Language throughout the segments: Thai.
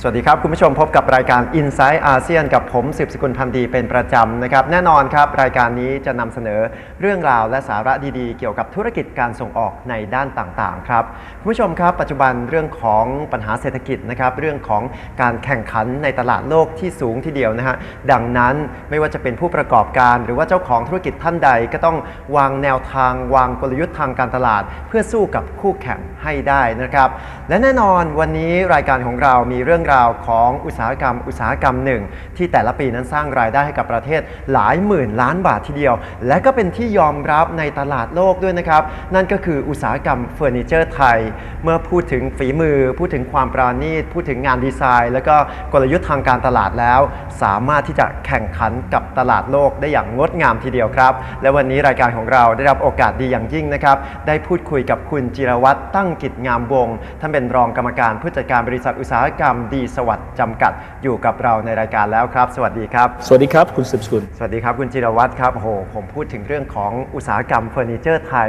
สวัสดีครับ คุณผู้ชมพบกับรายการ Inside อาเซียนกับผมสืบสกุลพันธ์ดีเป็นประจำนะครับ แน่นอนครับ รายการนี้จะนำเสนอเรื่องราวและสาระดีๆ เกี่ยวกับธุรกิจการส่งออกในด้านต่างๆ ครับ คุณผู้ชมครับ ปัจจุบันเรื่องของปัญหาเศรษฐกิจนะครับ เรื่องของการแข่งขันในตลาดโลกที่สูงทีเดียวนะฮะดังนั้นไม่ว่าจะเป็นผู้ประกอบการ หรือว่าเจ้าของธุรกิจท่านใดก็ต้องวางแนวทาง วางกลยุทธ์ทางการตลาด เพื่อสู้กับคู่แข่งให้ได้นะครับ และแน่นอนวันนี้รายการของเรามีเรื่องราวของอุตสาหกรรม อุตสาหกรรมหนึ่ง ที่แต่ละปีนั้นสร้างรายได้ให้กับประเทศหลายหมื่นล้านบาททีเดียว และก็เป็นที่ยอมรับในตลาดโลกด้วยนะครับ นั่นก็คืออุตสาหกรรมเฟอร์นิเจอร์ไทย เมื่อพูดถึงฝีมือ พูดถึงความปราณีต พูดถึงงานดีไซน์ แล้วก็กลยุทธ์ทางการตลาดแล้ว สามารถที่จะแข่งขันกับตลาดโลกได้อย่างงดงามทีเดียวครับ และวันนี้รายการของเราได้รับโอกาสดีอย่างยิ่งนะครับ ได้พูดคุยกับคุณจิรวัตรตั้งกิจงามวงศ์ท่านเป็นรองกรรมการผู้จัดการบริษัทอุตสาหกรรมดีสวัสดิ์จำกัดอยู่กับเราในรายการแล้วครับ สวัสดีครับ สวัสดีครับคุณสืบสกุล สวัสดีครับคุณจิรวัตรครับโอ้โหผมพูดถึงเรื่องของอุตสาหกรรมเฟอร์นิเจอร์ไทย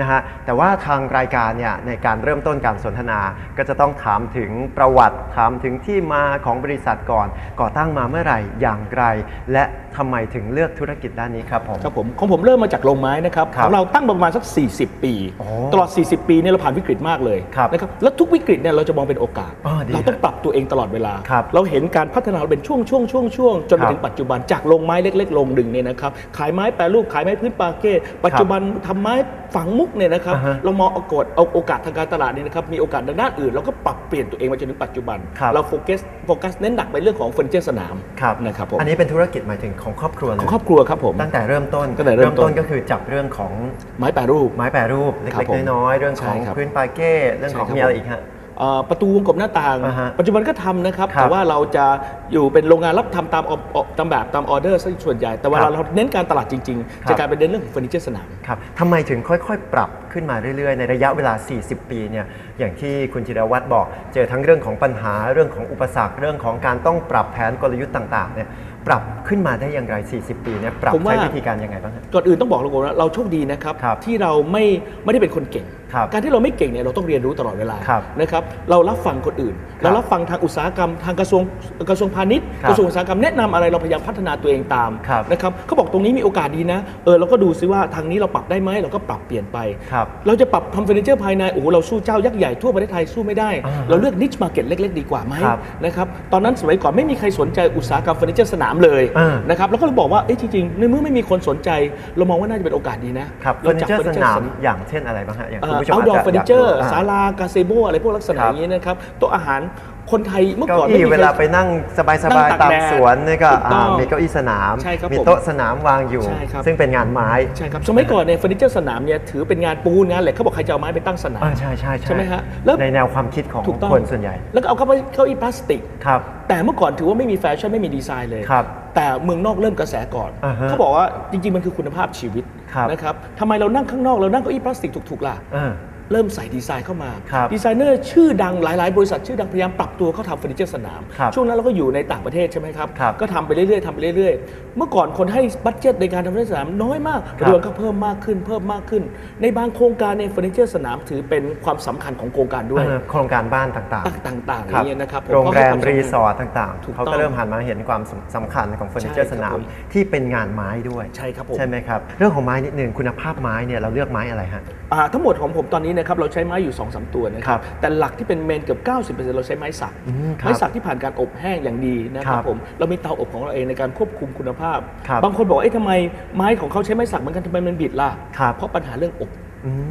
นะฮะแต่ว่าทางรายการเนี่ยในการเริ่มต้นการสนทนา ก็จะต้องถามถึงประวัติถามถึงที่มาของบริษัทก่อน ก่อตั้งมาเมื่อไหร่อย่างไร และทำไมถึงเลือกธุรกิจด้านนี้ครับผมครับผมของผมเริ่มมาจากโรงไม้นะครับครับของเราตั้งมาประมาณสัก 40 ปีโอ้ตลอด 40 ปีเนี่ยเราผ่านวิกฤตมากเลยครับนะครับแล้วทุกวิกฤตเนี่ยเราจะมองเป็นโอกาสอ๋อดีเราต้องปรับตัวเองตลอดเวลาครับเราเห็นการพัฒนาเราเป็นช่วงช่วงช่วงช่วงจนครัมาบถึงปัจจุบันจากโรงไม้เล็กๆโรงหนึ่งเนี่ยนะครับขายไม้แปรรูปขายไม้พื้นปาเก้ปัจจุบันทำไม้ ฝังมุกเนี่ยนะครับอ่าฮะเรามองโอกาสเอาโอกาสทางการตลาดเนี่ยนะครับ มีโอกาสทางด้านอื่น เราก็ปรับเปลี่ยนตัวเองมาจนถึงปัจจุบันครับเราโฟกัสโฟกัสเน้นหนักไปเรื่องของเฟอร์นิเจอร์สนามครับนะครับผมอันนี้เป็นธุรกิจหมายถึงของครอบครัวเลขยองครอบครัวครับผมตั้งแต่เริ่มต้นตั้งแต่เริ่มต้นก็คือจับเรื่องของไม้แปรรูป ไม้แปรรูปครัเล็บกผมๆน้อยๆเรื่องของใช่ครับพื้นปาเก้เรื่องของใช่ครับมีอะไรอีกฮะเอ่อประตูวงกลมหน้าต่าง อ่าฮะปัจจุบันก็ทำนะครับ ครับแต่ว่าเราจะอยู่เป็นโรงงานรับทำตามออตามแบบตามออเดอร์ซะส่วนใหญ่ แต่เวครัลาบเราเน้นการตลาดจริงครัๆบ จะกลายเป็นเรื่องของเฟอร์นิเจอร์สนาม ครับทำไมถึงค่อย ๆ ปรับขึ้นมาเรื่อย ๆ ในระยะเวลา 40 ปีเนี่ย อย่างที่คุณจิรวัตรบอก เจอทั้งเรื่องของปัญหา เรื่องของอุปสรรค เรื่องของการต้องปรับแผนกลยุทธ์ต่าง ๆ เนี่ย ปรับขึ้นมาได้อย่างไร 40 ปีเนี่ย ปรับผมว่า ใช้วิธีการยังไงบ้างฮะ ก่อนอื่นต้องบอกเราก่อนว่าเราโชคดีนะครับ ครับที่เราไม่ไม่ได้เป็นคนเก่งครับ การที่เราไม่เก่งเนี่ยเราต้องเรียนรู้ตลอดเวลาครับนะครับเรารับฟังคนอื่นครับเรารับฟังทางอุตสาหกรรม ทางกระทรวงกระทรวงพาณิชย์ครับกระทรวงอุตสาหกรรมแนะนำอะไรเราพยายามพัฒนาตัวเองตามครับนะครับเขาบอกตรงนี้มีโอกาสดีนะเออเราก็ดูซิว่าทางนี้เราปรับได้ไหมเราก็ปรับเปลี่ยนไปครับเราจะปรับทำเฟอร์นิเจอร์ภายในโอ้โหเราสู้เจ้ายักษ์ใหญ่ทั่วประเทศไทยสู้ไม่ได้อ่าฮะเราเลือกนิชมาร์เก็ตเล็ก ๆ ดีกว่าไหมครับนะครับตอนนั้นสมัยก่อนไม่มีใครสนใจอุตสาหกรรมเฟอร์นิเจอร์สนามเลยอ่านะครับแล้วก็เลยบอกว่าเอ๊ะจริงๆในเมื่อไม่มีคนสนใจ เรามองว่าน่าจะเป็นโอกาสดีนะครับเฟอร์นิเจอร์สนามเอย่างเช่นอะไรบ้างฮะอย่างคุณผู้ชมอาอาจดอจะร์เฟอร์นิเจอร์ยากศาลากาเซโบอะไรพวกลักษณะครับอย่างนี้นะครับโต๊ะอาหารคนไทยเมื่อเก้าก่อนไม่อี้มีเวใครลาไปนั่งสบายนั่งตากๆตามแดดสวนนี่ก็ถูกต้องอ่ามีเก้าอี้สนามใช่ครับมีผมโต๊ะสนามวางอยู่ใช่ครับซึ่งเป็นงานไม้ใช่ครับสมัยก่อนเนี่ยเฟอร์นิเจอร์สนามเนี่ยถือเป็นงานปูนงานเหล็กเขาบอกใครจะเอาไม้ไปตั้งสนามอ่าใช่ใช่ใช่ไหมฮะแล้วในแนวความคิดของถูกต้องคนส่วนใหญ่ แล้วก็เอาเข้าไปเก้าอี้พลาสติกครับแต่เมื่อก่อนถือว่าไม่มีแฟชั่นไม่มีดีไซน์เลยครับ แต่เมืองนอกเริ่มกระแสก่อน อ่าฮะเขาบอกว่าจริง ๆ มันคือคุณภาพชีวิตครับนะครับทำไมเรานั่งข้างนอกเรานั่งเก้าอี้พลาสติกถูกๆล่ะ อ่า เริ่มใส่ดีไซน์เข้ามาครับดีไซเนอร์ชื่อดังหลายๆ บริษัทชื่อดังพยายามปรับตัวเข้าทำเฟอร์นิเจอร์สนามครับช่วงนั้นเราก็อยู่ในต่างประเทศใช่ไหมครับครับก็ทำไปเรื่อยๆทำไปเรื่อยๆ เมื่อก่อนคนให้บัตเจ็ตในการทำเฟอร์นิเจอร์สนามน้อยมากครับเรือก็เพิ่มมากขึ้นเพิ่มมากขึ้น ในบางโครงการในเฟอร์นิเจอร์สนามถือเป็นความสำคัญของโครงการด้วยเออโครงการบ้านต่างต่างๆอครัย่าบงเงี้ยนะครับผโรงก็แรให้มความสำคัญรีสอร์ทต่างถูกๆเขาต้ก็องเริ่มหันมาเห็นความสำสำคัญของเฟอร์นิเจอร์ใช่สครับนามผมที่เป็นงานไม้ด้วยใช่ครับผมใช่ไหมครับเรื่องของไม้นิดนึงคุณภาพไม้เนี่ยเราเลือกไม้อะไรฮะอ่าทั้งหมดของผมตอนนี้นะครับเราใช้ไม้อยู่2อสตัวนะคครัรับบแต่หลักที่เป็นเมนเกือบ90%เราใช้ไม้สักอืมครับไม้สักที่ผ่านการอบแห้งอย่างดีนะคครัรับบผมเรามีเตาอบของเราเองในการควบคุมคุณภาพ ครับบางคนบอกว่าเอ๊ะทำไมไม้ของเขาใช้ไม้สักเหมือนกันทำไมมันบิดล่ะ ครับเพราะปัญหาเรื่องอบอืม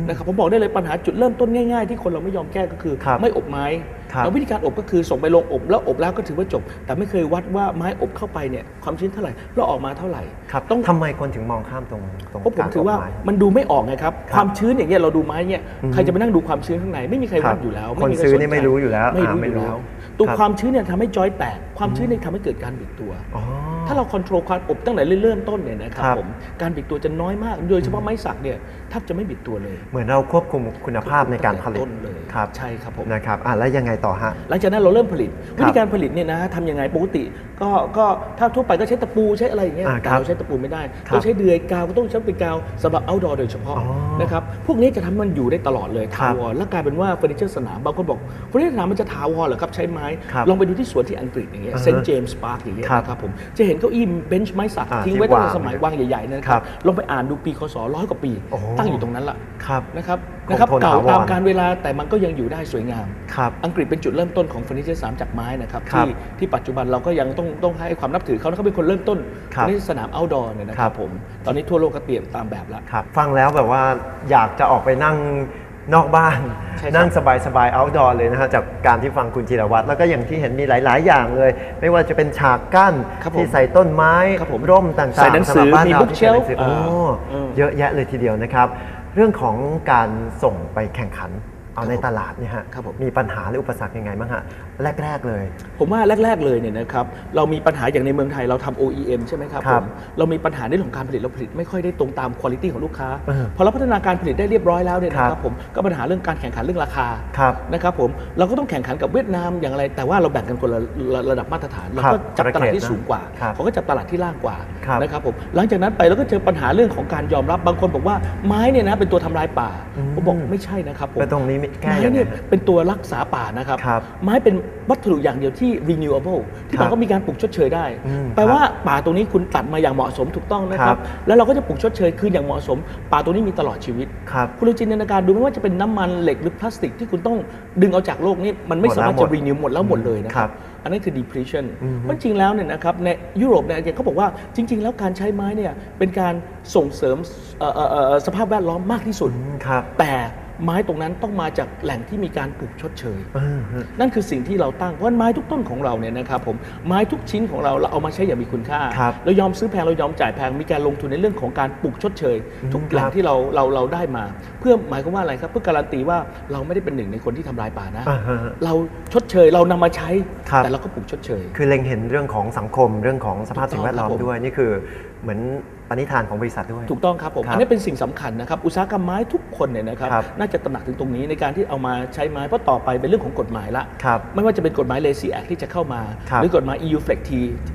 นะครับผมบอกได้เลยปัญหาจุดเริ่มต้นง่ายๆ ที่คนเราไม่ยอมแก้ก็คือครับไม่อบไม้ครับแล้ววิธีการอบก็คือส่งไปลงอบแล้วอบแล้วก็ถือว่าจบ แต่ไม่เคยวัดว่าไม้อบเข้าไปเนี่ยความชื้นเท่าไหร่แล้วออกมาเท่าไหร่ครับต้องทำไมคนถึงมองข้ามตรงตรงเพราะผมกถือว่าบไม้มันดูไม่ออกไงครับครับความชื้นอย่างเงี้ยเราดูไม้เนี่ยอืมใครจะไปนั่งดูความชื้นข้างในไม่มีใครครัวับดอยู่แล้วคนไม่มีใรซื้อสใจนี่ไม่รู้อยู่แล้วไม่อ่ารู้ไม่อยู่รู้แล้วตัวครับความชื้นเนี่ยทำให้จอยแตกความชื้นเนี่ยทำให้เกิดการบิดตัวอ๋อถ้าเราควบคุมความอบตั้งแต่เริ่มต้นเนี่ยนะครับครับผมการบิดตัวจะน้อยมาก โดยเฉพาะไม้สักเนี่ยแทบจะไม่บิดตัวเลย เหมือนเราควบคุมคุณภาพในการผลิตต้นเลยครับใช่ครับผมนะครับอะแล้วยังไงต่อฮะหลังจากนั้นเราเริ่มผลิตครับวิธีการผลิตเนี่ยนะทำยังไงปกติ ก็ก็ถ้าทั่วไปก็ใช้ตะปูใช้อะไรอย่างเงี้ยอ่าแต่ครับเราใช้ตะปูไม่ได้ครับต้องใช้เดือยกาวก็ต้องใช้เป็นกาวสำหรับ outdoor โดยเฉพาะอ๋อนะครับพวกนี้จะทำให้มันอยู่ได้ตลอดเลยครัถาบวรและกลายเป็นว่าเฟอร์นิเจอร์สนามบางคนบอกเฟอร์นิเจอร์สนามมันจะถาวรเหรอครับใช้ไม้ครับลองไปดูที่สวนที่อังกฤษอย่างเงี้ยอ่าฮะเซนต์เจมส์พาร์คอย่างเงี้ยครับนะครับผมจะเห็นเก้าอี้เบนช์ไม้สักอ่าทิ้งที่ไว้ตั้งแต่วางสมัยวางใหญ่ๆนะคครัรับบลองไปอ่านดูปีคศร้อยกว่าปีโอ้โหตั้งอยู่ตรงนั้นละครับนะครับคงนะครับทนเก่าถาวรตามการเวลาแต่มันก็ยังอยู่ได้สวยงามครับอังกฤษเป็นจุดเริ่มต้นของเฟอร์นิเจอร์สนามจากไม้นะครับครับที่ที่ปัจจุบันเราก็ยังต้องต้องให้ความนับถือเขานะเขาเป็นคนเริ่มต้นครับเฟอร์นิเจอร์สนาม outdoor เนี่ยนะคครัรับบผมตอนนี้ทั่วโลกก็เปลี่ยนตามแบบแล้วครับฟังแล้วแบบว่าอยากจะออกไปนั่ง นอกบ้านใช่ครับนั่งสบายๆ outdoor เลยนะฮะจากการที่ฟังคุณจิรวัตรแล้วก็อย่างที่เห็นมีหลาย ๆ อย่างเลย ไม่ว่าจะเป็นฉากกั้นครับผมที่ใส่ต้นไม้ครับผมร่มต่างๆใส่หนังสือสำบ้านมีเรา bookshelf ที่ใส่หนังสือโอ้อ่าเออเยอะแยะเลยทีเดียวนะครับ เรื่องของการส่งไปแข่งขัน เอาครับในผมตลาดเนี่ยฮะครับผมมีปัญหาหรืออุปสรรคยังไงบ้างฮะแรก ๆ เลย ผมว่าแรก ๆ เลยเนี่ยนะครับเรามีปัญหาอย่างในเมืองไทยเราทำ OEM ใช่ไหมครับครับผมเรามีปัญหาในเรื่องของการผลิตเราผลิตไม่ค่อยได้ตรงตามคุณภาพของลูกค้าเออพอเราพัฒนาการผลิตได้เรียบร้อยแล้วเนี่ยนะคครัรับบผมก็ปัญหาเรื่องการแข่งขันเรื่องราคาครับนะครับผมเราก็ต้องแข่งขันกับเวียดนามอย่างไร แต่ว่าเราแบ่งกันคนละระระดับมาตรฐานเราครับก็จับตลาดที่ประเภทนะสูงกว่าครับเขาก็จับตลาดที่ล่างกว่าครับนะครับผมหลังจากนั้นไปเราก็เจอปัญหาเรื่องของการยอมรับบางคนบอกว่าไม้เนี่ยนะเป็นตัวทำลายป่าอืมผมบอกไม่ใช่นะครับผมแล้วตรงนี้แก้ไม้ยังไงเนี่ยฮะเป็นตัวรักษาป่านะครับครับไม้เป็นวัตถุอย่างเดียวที่ renewable ที่ครับมันก็มีการปลูกชดเชยได้อืมแปลว่าป่าตรงนี้คุณตัดมาอย่างเหมาะสมถูกต้องนะคครัรับบแล้วเราก็จะปลูกชดเชยคืนอย่างเหมาะสม ป่าตัวนี้มีตลอดชีวิตครับคุณลองจินตนาการดูไม่ว่าจะเป็นน้ำมันเหล็กหรือพลาสติกที่คุณต้องดึงเอาจากโลกนี่มันไม่หมดแล้วสามารถหมจะด renew หมดแล้วหมดเลยนะคครัรับบอันนั้นคือ depletion อือฮึเพราะจริงๆแล้วเนี่ยนะครับในยุโรปเนี่ยเขาบอกว่าจริง ๆ แล้วการใช้ไม้เนี่ยเป็นการส่งเสริมเอ่อเอ่อเอ่อสภาพแวดล้อมมากที่สุดอืมครับแต่ ไม้ตรงนั้นต้องมาจากแหล่งที่มีการปลูกชดเชยอืมฮึนั่นคือสิ่งที่เราตั้งเพราะไม้ทุกต้นของเราเนี่ยนะครับผมไม้ทุกชิ้นของเราเราเอามาใช้อย่างมีคุณค่าครับเรายอมซื้อแพงเรายอมจ่ายแพงมีการลงทุนในเรื่องของการปลูกชดเชยอืมทุกแหล่คงรับที่เราเราเราได้มา เพื่อหมายความว่าอะไรครับ เพื่อการันตีว่าเราไม่ได้เป็นหนึ่งในคนที่ทำลายป่านะอ่าฮะเราชดเชยเรานำมาใช้ครับแต่เราก็ปลูกชดเชย คือเล็งเห็นเรื่องของสังคมเรื่องของสภาพถูกต้องสิ่งแวดล้อมครับผมด้วยนี่คือเหมือน ปณิธานของบริษัทด้วย ถูกต้องครับผม ครับอันนี้เป็นสิ่งสำคัญนะครับ อุตสาหกรรมไม้ทุกคนเนี่ยนะครับ ครับ น่าจะตระหนักถึงตรงนี้ในการที่เอามาใช้ไม้เพราะต่อไปเป็นเรื่องของกฎหมายละ ครับ ไม่ว่าจะเป็นกฎหมาย Lazy Act ที่จะเข้ามา ครับหรือกฎหมาย EU Flex T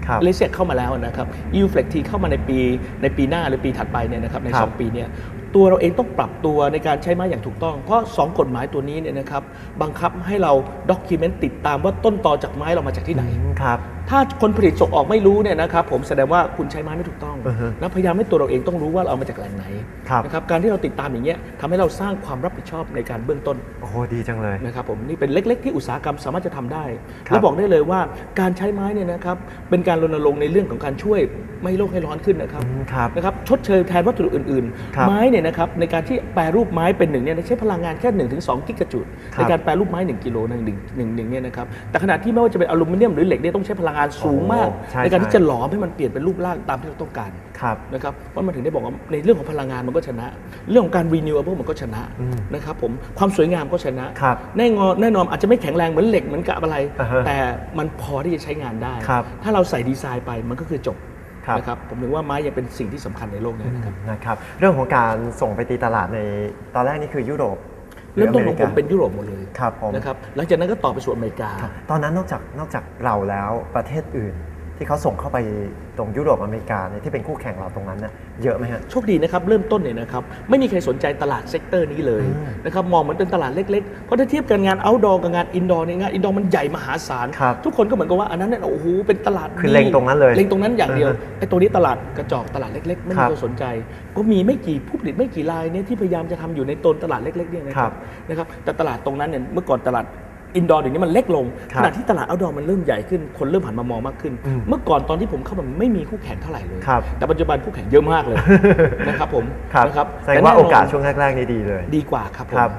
ครับ Lazy Act เข้ามาแล้วนะครับ EU Flex T เข้ามาในปีในปีหน้าหรือปีถัดไปเนี่ยนะครับใน ครับสองปีเนี่ย ตัวเราเองต้องปรับตัวในการใช้ไม้อย่างถูกต้อง เพราะสองกฎหมายตัวนี้เนี่ยนะครับบังคับให้เราด็อกิเมนต์ติดตามว่าต้นตอจากไม้เรามาจากที่ไหนอืมครับ ถ้าคนผลิตส่งออกไม่รู้เนี่ยนะครับผมแสดงว่าคุณใช้ไม้ไม่ถูกต้อง อือฮึนะพยายามให้ตัวเราเองต้องรู้ว่าเราเอามาจากแหล่งไหนครับ นะครับการที่เราติดตามอย่างเงี้ยทำให้เราสร้างความรับผิดชอบในการเบื้องต้น โอ้โหดีจังเลย นะครับผมนี่เป็นเล็ก ๆ ที่อุตสาหกรรมสามารถจะทำได้ ครับและบอกได้เลยว่าการใช้ไม้เนี่ยนะครับเป็นการรณรงค์ในเรื่องของการช่วย ไม่ให้โลกให้ร้อนขึ้นนะครับอืมครับ นะครับชดเชยแทนวัตถุอื่น ครับๆ ไม้เนี่ยนะครับในการที่แปรรูปไม้เป็นหนึ่งเนี่ยใช้พลังงานแค่1นถึงสกิกะจุลครับในการแปรรูปไม้ 1 กิโลหนึ่งหนึ่งหนึ่งหนึ่งเนี่ยนะครับแต่ขณะที่ไม่ว่าจะเป็นอลูมิเนียมหรือเหล็กเนี่ยต้องใช้พลังงานสูงมาก โอ้ใช่ในการใช่ที่จะหลอมให้มันเปลี่ยนเป็นรูปร่างตามที่เราต้องการ ครับ นะครับเพราะมันถึงได้บอกว่าในเรื่องของพลังงานมันก็ชนะ เรื่องของการ renewable มันก็ชนะอืมนะครับผมความสวยงามก็ชนะ ครับแน่นอนแน่นอนอาจจะไม่แข็งแรงเหมือนเหล็กเหมือนกับอะไร อ่าฮะแต่มันพอที่จะใช้งานได้ ครับถ้าเราใส่ดีไซน์ไปมันก็คือจบครับ นะครับผมถึงว่าไม้ยังเป็นสิ่งที่สำคัญในโลกนี้นะครับนะครับ เรื่องของการส่งไปตีตลาดในตอนแรกนี่คือยุโรปหเริ่มต้นของผมอเป็นยุโรปหมดเลยครับผมนะครับหลังจากนั้นก็ต่อไปสู่อเมริกาครับตอนนั้นนอกจากนอกจากเราแล้วประเทศอื่น ที่เขาส่งเข้าไปตรงยุโรปอเมริกาเนี่ยที่เป็นคู่แข่งเราตรงนั้นเนี่ยเยอะไหมฮะ โชคดีนะครับ เริ่มต้นเนี่ยนะครับ ไม่มีใครสนใจตลาดเซกเตอร์นี้เลยอืมนะครับมองเหมือนเป็นตลาดเล็กๆ เพราะถ้าเทียบกันงาน outdoor กับงาน indoor เนี่ยงาน indoor มันใหญ่มหาศาลครับทุกคนก็เหมือนกับว่าอันนั้นเนี่ยโอ้โหเป็นตลาดคือเล็งตรงนั้นเลยเล็งตรงนั้นอย่างเดียวอ่าฮะไอ้ตัวนี้ตลาดกระจอกตลาดเล็ก ๆ ไม่ครัมีบคนสนใจ ก็มีไม่กี่ผู้ผลิตไม่กี่รายเนี่ยที่พยายามจะทำอยู่ในโซนตลาดเล็กๆเนี่ยนะคครัรับบนะครับแต่ตลาดตรงนั้นเนี่ยเมื่อก่อนตลาด อินดอร์เดี๋ยวนี้มันเล็กลงครับขณะที่ตลาดเอาดอร์มันเริ่มใหญ่ขึ้นคนเริ่มหันมามองมากขึ้นอืมเมื่อก่อนตอนที่ผมเข้ามาไม่มีคู่แข่งเท่าไหร่เลยครับแต่ปัจจุบันคู่แข่งเยอะมากเลยนะครับผมครับนะครับแสดงว่าต่โอแน่นนกาสช่วงแรกๆนี่ดีเลย ดีกว่าครับผมครับ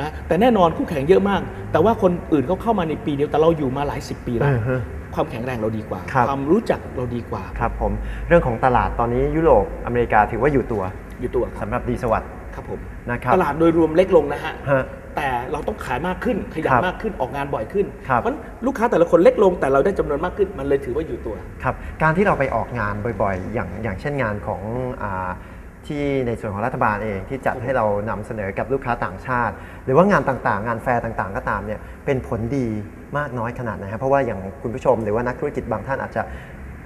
นะแต่แน่นอนคู่แข่งเยอะมาก แต่ว่าคนอื่นเขาเข้ามาในปีเดียวแต่เราอยู่มาหลายสิบปีแล้วอือฮึความแข็งแรงเราดีกว่าครับความรู้จักเราดีกว่าครับผมเรื่องของตลาดตอนนี้ยุโรปอเมริกาถือว่าอยู่ตัวอยู่ตัวครับสำหรับดีสวัสด์ครับผมนะครับตลาดโดยรวมเล็กลงนะฮะฮะ แต่เราต้องขายมากขึ้นขยัคนรับมากขึ้นออกงานบ่อยขึ้นครับเพราะฉะนั้นลูกค้าแต่ละคนเล็กลงแต่เราได้จำนวนมากขึ้นมันเลยถือว่าอยู่ตัวครับการที่เราไปออกงานบ่อยๆ อย่างอย่างเช่นงานของอาที่ในส่วนของรัฐบาลเองที่จัดให้เรานำเสนอกับลูกค้าต่างชาติ หรือว่างานต่างๆ งานแฟร์ต่างๆ ก็ตามเนี่ยเป็นผลดีมากน้อยขนาดไหนครับเพราะว่าอย่างคุณผู้ชมหรือว่านักธุรกิจบางท่านอาจจะ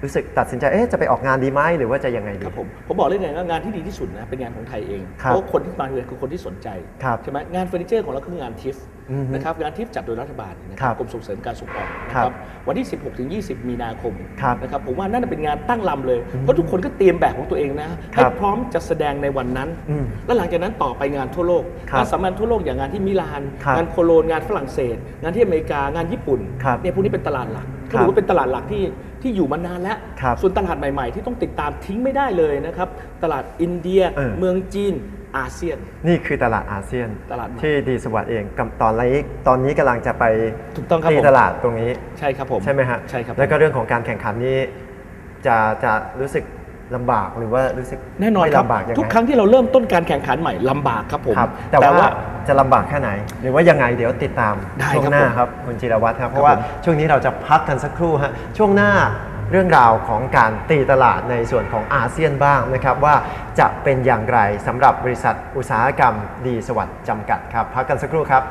รู้สึกตัดสินใจเอ๊ะจะไปออกงานดีไหมหรือว่าจะยังไงดี ครับผมผมบอกเลยไงว่างานที่ดีที่สุดนะเป็นงานของไทยเองครับเพราะคนที่มาเรียนคือคนที่สนใจครับใช่ไหมงานเฟอร์นิเจอร์ของเราคืองานทิฟอือฮึนะครับงานทิฟจัดโดยรัฐบาลนะคครัรับบกรมส่งเสริมการส่งออกนะคครัรับบวันที่ 16ถึง20 มีนาคมครับนะครับผมว่านั่นนะเป็นงานตั้งลำเลยเพราะทุกคนก็เตรียมแบบของตัวเองนะครัให้บพร้อมจะแสดงในวันนั้น อืมแล้วหลังจากนั้นต่อไปงานทั่วโลกครับงานสำคัญทั่วโลกอย่างงานที่มิลาน ครับงานโคโลนงานฝรั่งเศส งานที่อเมริกางานญี่ปุ่นครับเนี่ยพวกนี้เป็นตลาดหลักครัก็บถือว่าเป็นตลาดหลักที่ ที่อยู่มานานแล้วครับส่วนตลาดใหม่ ๆ ที่ต้องติดตามทิ้งไม่ได้เลยนะครับ ตลาดอินเดียเออเมืองจีนอาเซียน นี่คือตลาดอาเซียนตลาดใหม่ที่ดีสวัสดิ์เองกำตอนนี้ตอนนี้กำลังจะไปถูกต้องครับตีผมตลาดตรงนี้ใช่ครับผมใช่ไหมฮะใช่ครับแล้วก็เรื่องของการแข่งขันนี้จะจะรู้สึก ลำบากหรือว่ารู้สึกแน่นอนไม่ครับ ลำบากยังไงทุกครั้งที่เราเริ่มต้นการแข่งขันใหม่ลำบากครับผมครับแต่ว่าจะลำบากแค่ไหน หรือว่ายังไงเดี๋ยวติดตามได้ช่วงครับหน้าผมครับคุณจิรวัตรครับเพราะว่าผมช่วงนี้เราจะพักกันสักครู่ฮะช่วงหน้าเรื่องราวของการตีตลาดในส่วนของอาเซียนบ้างนะครับว่าจะเป็นอย่างไรสำหรับบริษัทอุตสาหกรรมดีสวัสดิ์จำกัดครับ พักกันสักครู่ครับ